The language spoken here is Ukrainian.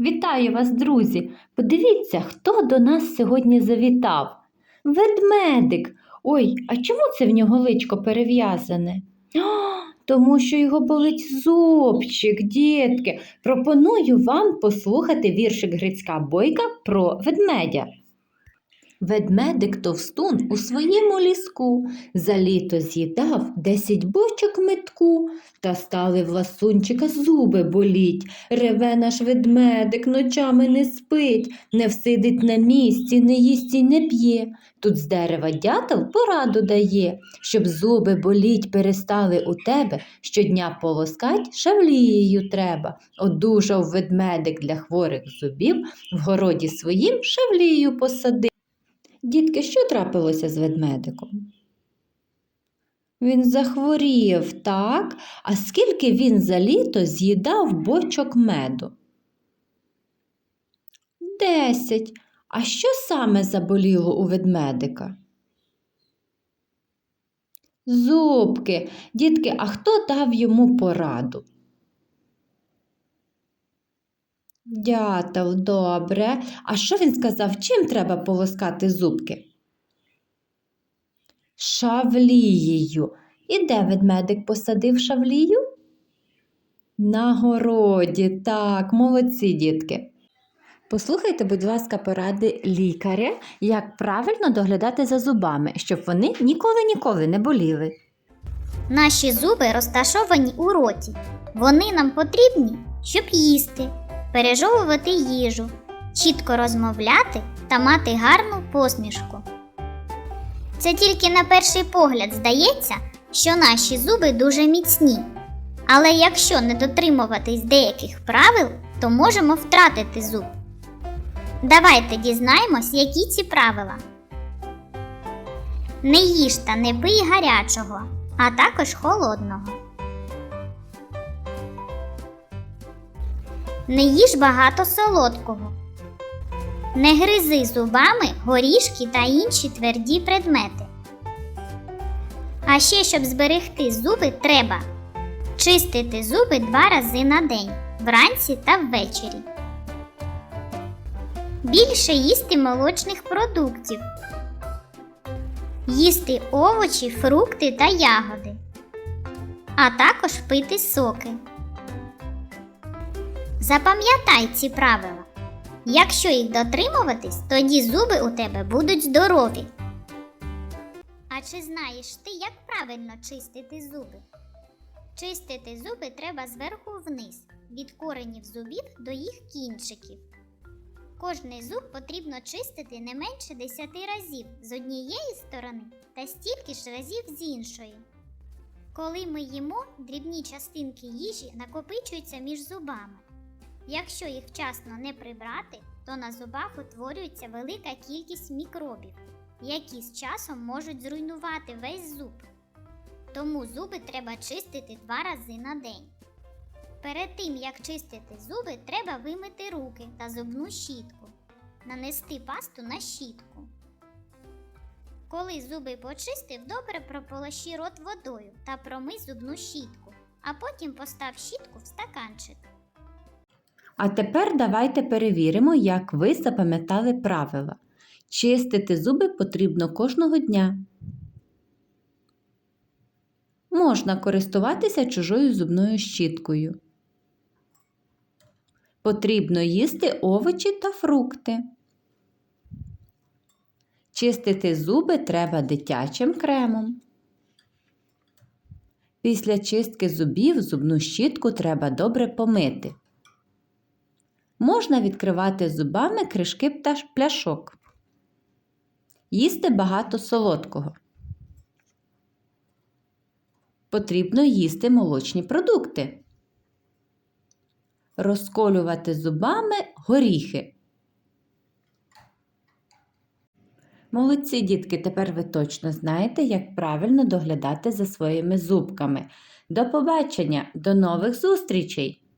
Вітаю вас, друзі! Подивіться, хто до нас сьогодні завітав. Ведмедик. Ой, а чому це в нього личко перев'язане? Тому що його болить зубчик, дітки. Пропоную вам послухати віршик Грицька Бойка про ведмедя. Ведмедик товстун у своєму ліску за літо з'їдав десять бочок метку, та стали в ласунчика зуби боліть. Реве наш ведмедик, ночами не спить, не всидить на місці, не їсть і не п'є. Тут з дерева дятел пораду дає, щоб зуби боліть перестали у тебе, щодня полоскать шавлією треба. Одужав ведмедик для хворих зубів, в городі своїм шавлію посадив. Дітки, що трапилося з ведмедиком? Він захворів, так? А скільки він за літо з'їдав бочок меду? Десять. А що саме заболіло у ведмедика? Зубки. Дітки, а хто дав йому пораду? Дятел, добре. А що він сказав, чим треба полоскати зубки? Шавлією. І де ведмедик посадив шавлію? На городі, так, молодці дітки. Послухайте, будь ласка, поради лікаря, як правильно доглядати за зубами, щоб вони ніколи-ніколи не боліли. Наші зуби розташовані у роті. Вони нам потрібні, щоб їсти, пережовувати їжу, чітко розмовляти та мати гарну посмішку. Це тільки на перший погляд здається, що наші зуби дуже міцні. Але якщо не дотримуватись деяких правил, то можемо втратити зуб. Давайте дізнаємось, які ці правила. Не їж та не пий гарячого, а також холодного. Не їж багато солодкого. Не гризи зубами горішки та інші тверді предмети. А ще, щоб зберегти зуби, треба чистити зуби два рази на день вранці та ввечері. Більше їсти молочних продуктів. Їсти овочі, фрукти та ягоди, а також пити соки. Запам'ятай ці правила. Якщо їх дотримуватись, тоді зуби у тебе будуть здорові. А чи знаєш ти, як правильно чистити зуби? Чистити зуби треба зверху вниз, від коренів зубів до їх кінчиків. Кожний зуб потрібно чистити не менше 10 разів з однієї сторони та стільки ж разів з іншої. Коли ми їмо, дрібні частинки їжі накопичуються між зубами. Якщо їх вчасно не прибрати, то на зубах утворюється велика кількість мікробів, які з часом можуть зруйнувати весь зуб. Тому зуби треба чистити два рази на день. Перед тим, як чистити зуби, треба вимити руки та зубну щітку, нанести пасту на щітку. Коли зуби почистив, добре прополощи рот водою та промий зубну щітку, а потім постав щітку в стаканчик. А тепер давайте перевіримо, як ви запам'ятали правила. Чистити зуби потрібно кожного дня. Можна користуватися чужою зубною щіткою. Потрібно їсти овочі та фрукти. Чистити зуби треба дитячим кремом. Після чистки зубів зубну щітку треба добре помити. Можна відкривати зубами кришки та пляшок. Їсти багато солодкого. Потрібно їсти молочні продукти. Розколювати зубами горіхи. Молодці дітки, тепер ви точно знаєте, як правильно доглядати за своїми зубками. До побачення, до нових зустрічей!